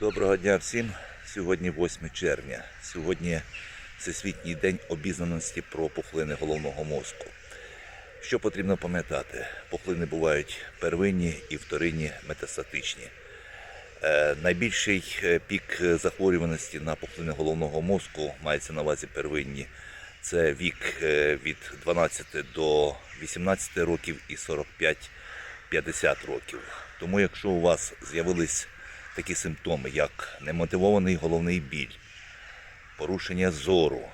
Доброго дня всім. Сьогодні 8 червня. Сьогодні Всесвітній день обізнаності про пухлини головного мозку. Що потрібно пам'ятати? Пухлини бувають первинні і вторинні метастатичні. Е, найбільший е, пік захворюваності на пухлини головного мозку мається на увазі первинні. Це вік е, від 12 до 18 років і 45-50 років. Тому, якщо у вас з'явились такі симптоми, як немотивований головний біль, порушення зору,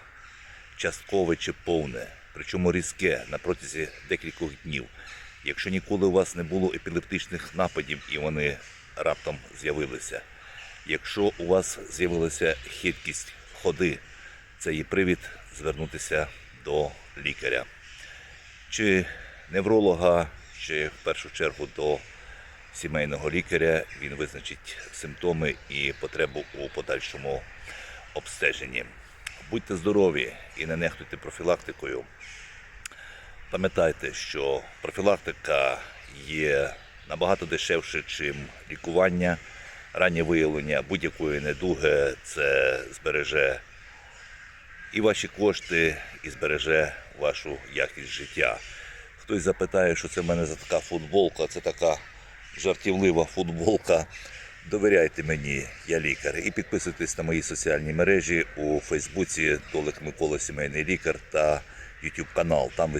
часткове чи повне, причому різке на протязі декількох днів. Якщо ніколи у вас не було епілептичних нападів і вони раптом з'явилися, якщо у вас з'явилася хиткість ходи, це є привід звернутися до лікаря чи невролога, чи в першу чергу до сімейного лікаря. Він визначить симптоми і потребу у подальшому обстеженні. Будьте здорові і не нехтуйте профілактикою. Пам'ятайте, що профілактика є набагато дешевше, чим лікування. Раннє виявлення будь-якої недуги це збереже і ваші кошти, і збереже вашу якість життя. Хтось запитає, що це в мене за така футболка, це така жартівлива футболка. Довіряйте мені, я лікар. І підписуйтесь на мої соціальні мережі у Фейсбуці Толик Микола Сімейний лікар та YouTube канал. Там,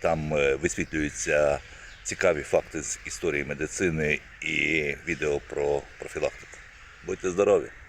там е, висвітлюються цікаві факти з історії медицини і відео про профілактику. Будьте здорові!